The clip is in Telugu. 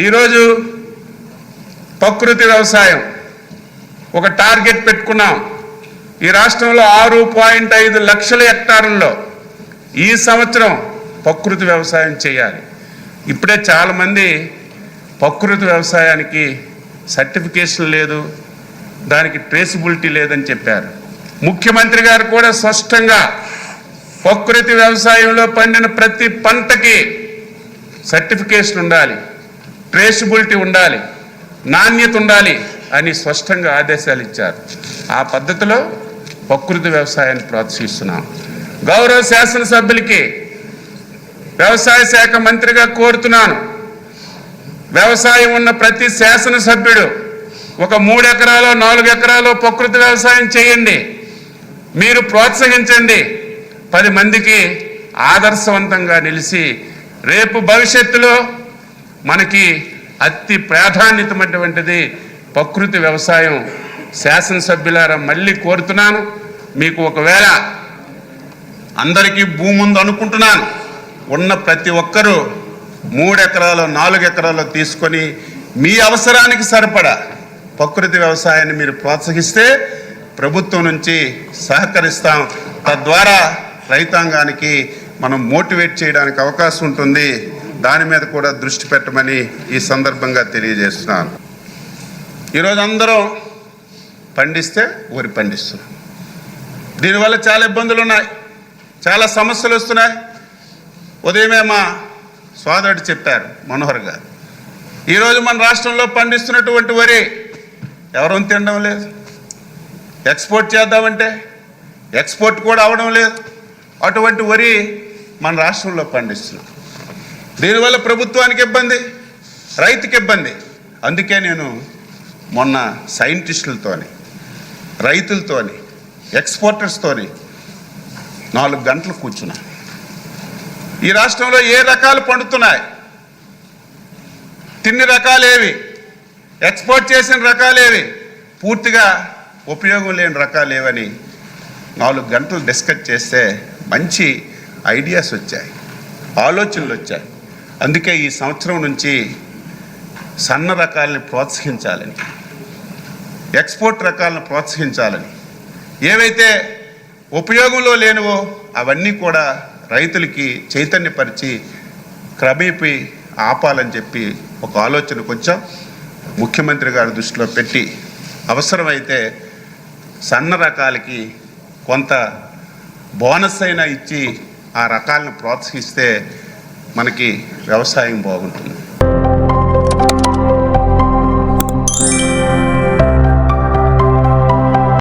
ఈరోజు ప్రకృతి వ్యవసాయం ఒక టార్గెట్ పెట్టుకున్నాం. ఈ రాష్ట్రంలో ఆరు పాయింట్ ఐదు లక్షల హెక్టార్ల్లో ఈ సంవత్సరం ప్రకృతి వ్యవసాయం చేయాలి. ఇప్పుడే చాలామంది ప్రకృతి వ్యవసాయానికి సర్టిఫికేషన్ లేదు దానికి ట్రేసిబిలిటీ లేదని చెప్పారు. ముఖ్యమంత్రి గారు కూడా స్పష్టంగా ప్రకృతి వ్యవసాయంలో పండిన ప్రతి పంటకి సర్టిఫికేషన్ ఉండాలి. ట్రేసిబిలిటీ ఉండాలి నాణ్యత ఉండాలి అని స్పష్టంగా ఆదేశాలు ఇచ్చారు. ఆ పద్ధతిలో ప్రకృతి వ్యవసాయాన్ని ప్రోత్సహిస్తున్నాం. గౌరవ శాసనసభ్యులకి వ్యవసాయ శాఖ మంత్రిగా కోరుతున్నాను. వ్యవసాయం ఉన్న ప్రతి శాసనసభ్యుడు ఒక మూడు ఎకరాలో నాలుగు ఎకరాలో ప్రకృతి వ్యవసాయం చేయండి. మీరు ప్రోత్సహించండి. పది మందికి ఆదర్శవంతంగా నిలిచి రేపు భవిష్యత్తులో మనకి అతి ప్రాధాన్యతమైనటువంటిది ప్రకృతి వ్యవసాయం. శాసనసభ్యులారా మళ్ళీ కోరుతున్నాను మీకు ఒకవేళ అందరికీ భూమి ఉంది అనుకుంటున్నాను. ఉన్న ప్రతి ఒక్కరూ మూడు ఎకరాలు నాలుగు ఎకరాలు తీసుకొని మీ అవసరానికి సరిపడా ప్రకృతి వ్యవసాయాన్ని మీరు ప్రోత్సహిస్తే ప్రభుత్వం నుంచి సహకరిస్తాం. తద్వారా రైతాంగానికి మనం మోటివేట్ చేయడానికి అవకాశం ఉంటుంది. దాని మీద కూడా దృష్టి పెట్టమని ఈ సందర్భంగా తెలియజేస్తున్నాను. ఈరోజు అందరం పండిస్తే వరి పండిస్తున్నాం దీనివల్ల చాలా ఇబ్బందులు ఉన్నాయి. చాలా సమస్యలు వస్తున్నాయి. ఉదయమే మా సోదరుడు చెప్పారు మనోహర్ గారు. ఈరోజు మన రాష్ట్రంలో పండిస్తున్నటువంటి వరి ఎవరూ తినడం లేదు. ఎక్స్పోర్ట్ చేద్దామంటే ఎక్స్పోర్ట్ కూడా అవడం లేదు. అటువంటి వరి మన రాష్ట్రంలో పండిస్తున్నాం దీనివల్ల ప్రభుత్వానికి ఇబ్బంది రైతుకి ఇబ్బంది. అందుకే నేను మొన్న సైంటిస్టులతోని రైతులతోని ఎక్స్పోర్టర్స్తోని నాలుగు గంటలు కూర్చున్నా. ఈ రాష్ట్రంలో ఏ రకాలు పండుతున్నాయి? తిన్ని రకాలేవి? ఎక్స్పోర్ట్ చేసిన రకాలేవి? పూర్తిగా ఉపయోగం లేని రకాలేవని నాలుగు గంటలు డిస్కస్ చేస్తే మంచి ఐడియాస్ వచ్చాయి ఆలోచనలు వచ్చాయి. అందుకే ఈ సంవత్సరం నుంచి సన్న రకాలని ప్రోత్సహించాలని ఎక్స్పోర్ట్ రకాలను ప్రోత్సహించాలని ఏవైతే ఉపయోగంలో లేనివో అవన్నీ కూడా రైతులకి చైతన్యపరిచి క్రమేపీ ఆపాలని చెప్పి ఒక ఆలోచన కొంచెం ముఖ్యమంత్రి గారి దృష్టిలో పెట్టి అవసరమైతే సన్న రకాలకి కొంత బోనస్ అయినా ఇచ్చి ఆ రకాలను ప్రోత్సహిస్తే మనకి వ్యవసాయం బాగుంటుంది.